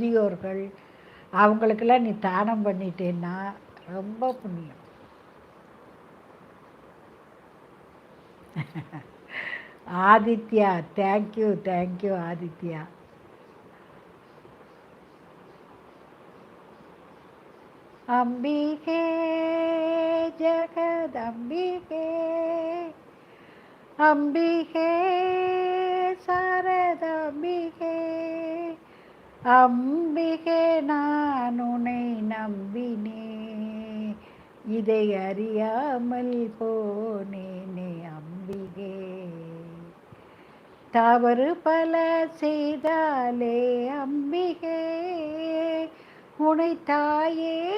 मुदोर अवंकल नहीं दान पड़ेना रोम पुण्य Aditya thank you thank Ambike Jagadambike Ambike Ambike நான் உனை நம்பினே இதை அறியாமல் போனேனே அம்பிகே. தவறு பல செய்தாலே அம்பிகே உனை தாயே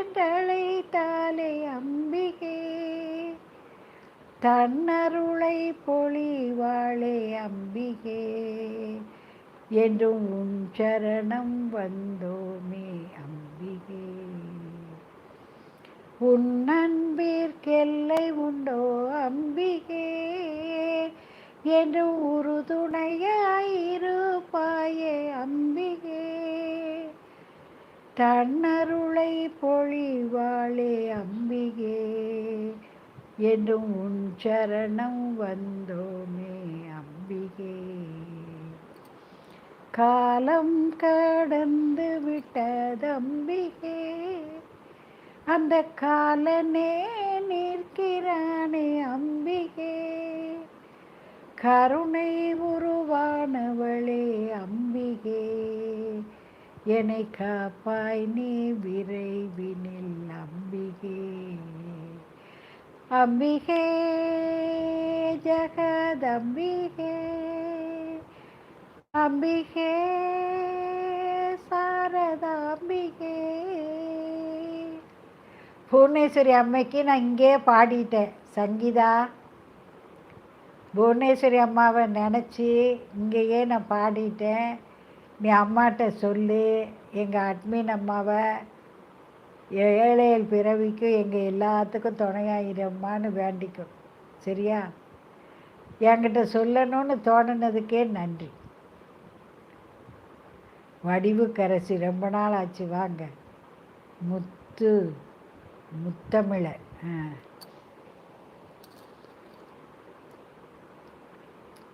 என்றழைத்தாலே அம்பிகே. தன்னருளை பொழிவாளே அம்பிகே என்றும் உன் சரணம் வந்தோமே அம்பிகே. உன் அன்பிற்கெல்லை உண்டோ அம்பிகே? என்று உறுதுணையாயிருப்பாயே அம்பிகே. தன்னருளை பொழிவாளே அம்பிகே. என்றும் உன் சரணம் வந்தோமே அம்பிகே. காலம் கடந்து விட்டதம்பிகே அந்த காலனே நிற்கிறானே அம்பிகே கருணை உருவானவளே அம்பிகே என்னை காப்பாய் நீ விரைவினில் அம்பிகே அம்பிகே ஜகதம்பிகே. அம்பிகே சாரதாம்பிகே புவனேஸ்வரி அம்மைக்கு நான் இங்கே பாடிட்டேன். சங்கீதா புவனேஸ்வரி அம்மாவை நினச்சி இங்கேயே நான் பாடிட்டேன். நீ அம்மாட்ட சொல்லு. எங்கள் அட்மின் அம்மாவை ஏழையல் பிறவிக்கும் எங்கள் எல்லாத்துக்கும் துணையாயிரம்மான்னு வேண்டிக்கும். சரியா? என்கிட்ட சொல்லணும்னு தோணுனதுக்கே நன்றி. வடிவு கரசி. ரொம்ப நாள் ஆச்சு வாங்க. முத்து முத்தமிழ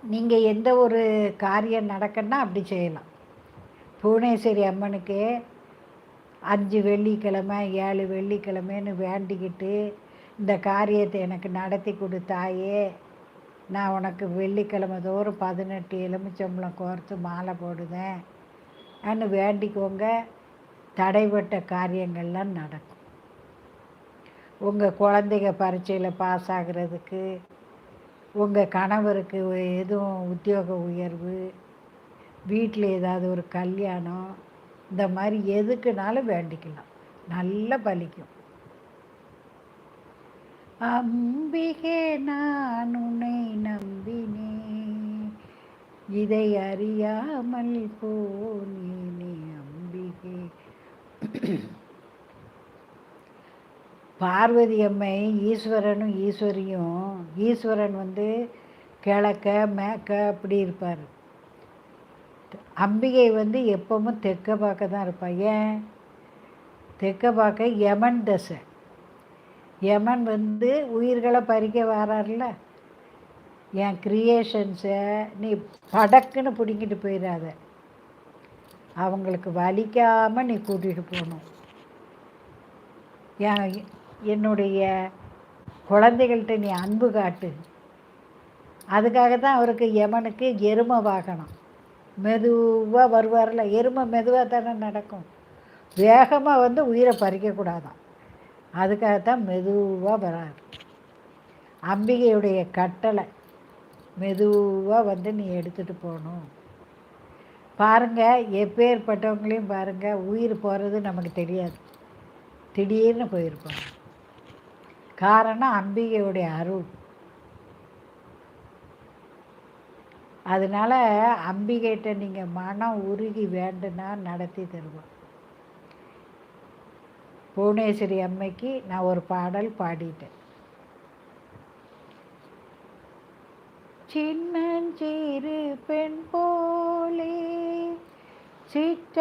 நீங்கள் எந்த ஒரு காரியம் நடக்கணும்னா அப்படி செய்யலாம். புவனேஸ்வரி அம்மனுக்கு அஞ்சு வெள்ளிக்கிழமை ஏழு வெள்ளிக்கிழமைன்னு வேண்டிக்கிட்டு இந்த காரியத்தை எனக்கு நடத்தி கொடுத்தாயே நான் உனக்கு வெள்ளிக்கிழமை தோறும் பதினெட்டு எலுமிச்சம்பளம் கோர்த்து மாலை போடுதேன் அன்னு வேண்டிக்கோங்க. தடைப்பட்ட காரியங்கள்லாம் நடக்கும். உங்கள் குழந்தைங்க பரீட்சையில் பாஸ் ஆகிறதுக்கு உங்கள் கணவருக்கு எதுவும் உத்தியோக உயர்வு வீட்டில் ஏதாவது ஒரு கல்யாணம் இந்த மாதிரி எதுக்குனாலும் வேண்டிக்கலாம். நல்லா பலிக்கும். அம்பிகே நான் உன்னை நம்பினேன். இதை அறியாமல் போனேனே அம்பிகே. பார்வதி அம்மை ஈஸ்வரனும் ஈஸ்வரியும் ஈஸ்வரன் வந்து கிழக்க மேக்க அப்படி இருப்பார். அம்பிகை வந்து எப்பவும் தெற்க பார்க்க தான் இருப்பாள் ஏன்? தெற்க பார்க்க யமன் தசை. யமன் வந்து உயிர்களை பறிக்க வரார்ல என் க்ரியேஷன்ஸை நீ படக்குன்னு பிடிங்கிட்டு போயிடாத அவங்களுக்கு வலிக்காமல் நீ கூட்டிகிட்டு போகணும் என் என்னுடைய குழந்தைகள்கிட்ட நீ அன்பு காட்டு. அதுக்காக தான் அவருக்கு யமனுக்கு எருமை வாகனம். மெதுவாக வருவார்ல எருமை மெதுவாக தானே நடக்கும். வேகமாக வந்து உயிரை பறிக்கக்கூடாதான். அதுக்காகத்தான் மெதுவாக வரார். அம்பிகையுடைய கட்டளை. மெதுவாக வந்து நீ எடுத்துகிட்டு போகணும் பாருங்கள் எப்பேற்பட்டவங்களையும் பாருங்கள் உயிர் போகிறது நமக்கு தெரியாது. திடீர்னு போயிருப்பாங்க காரணம் அம்பிகையுடைய அருள். அதனால் அம்பிகைகிட்ட நீங்கள் மனம் உருகி வேண்டுனா நடத்தி தருவோம். புவனேஸ்வரி அம்மைக்கு நான் ஒரு பாடல் பாடிட்டேன். சின்னஞ்சிறு பெண் போலே சிற்ற